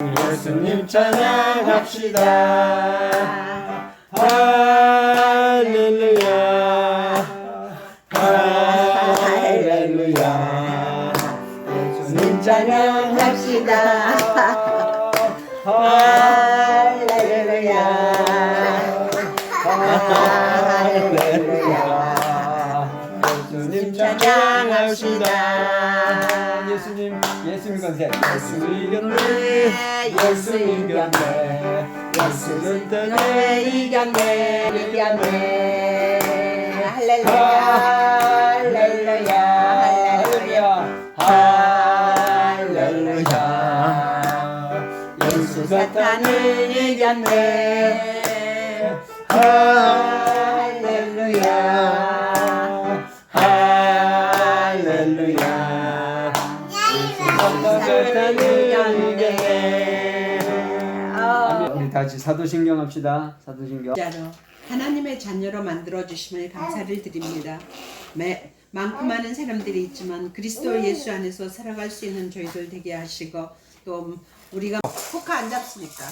예수님 찬양합시다. 할렐루야. 할렐루야. 예수님 찬양합시다. 할렐루야. 할렐루야. 예수님 찬양합시다. 예수님, 예수님 건세. 예수 이겼네. 예수 이겼네. 예수는 떠내 이겼네. 이겼네. 할렐루야. 할렐루야. 할렐루야. 예수 사탄을 이겼네. 할 사탄을 이겼네. 아멘. 우리 다시 사도신경 합시다. 사도신경. 진짜로 하나님의 자녀로 만들어 주심을 감사를 드립니다. 매, 많고 많은 사람들이 있지만 그리스도 예수 안에서 살아갈 수 있는 저희들 되게 하시고 또 우리가 포카 안 잡습니까?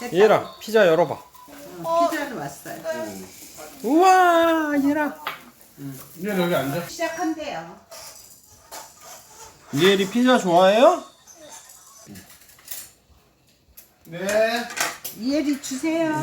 됐다. 얘라 피자 열어봐 어, 피자로 왔어요. 우와 얘라 얘 여기 앉아. 시작한대요. 리엘이 피자 좋아해요? 네. 이혜리 주세요.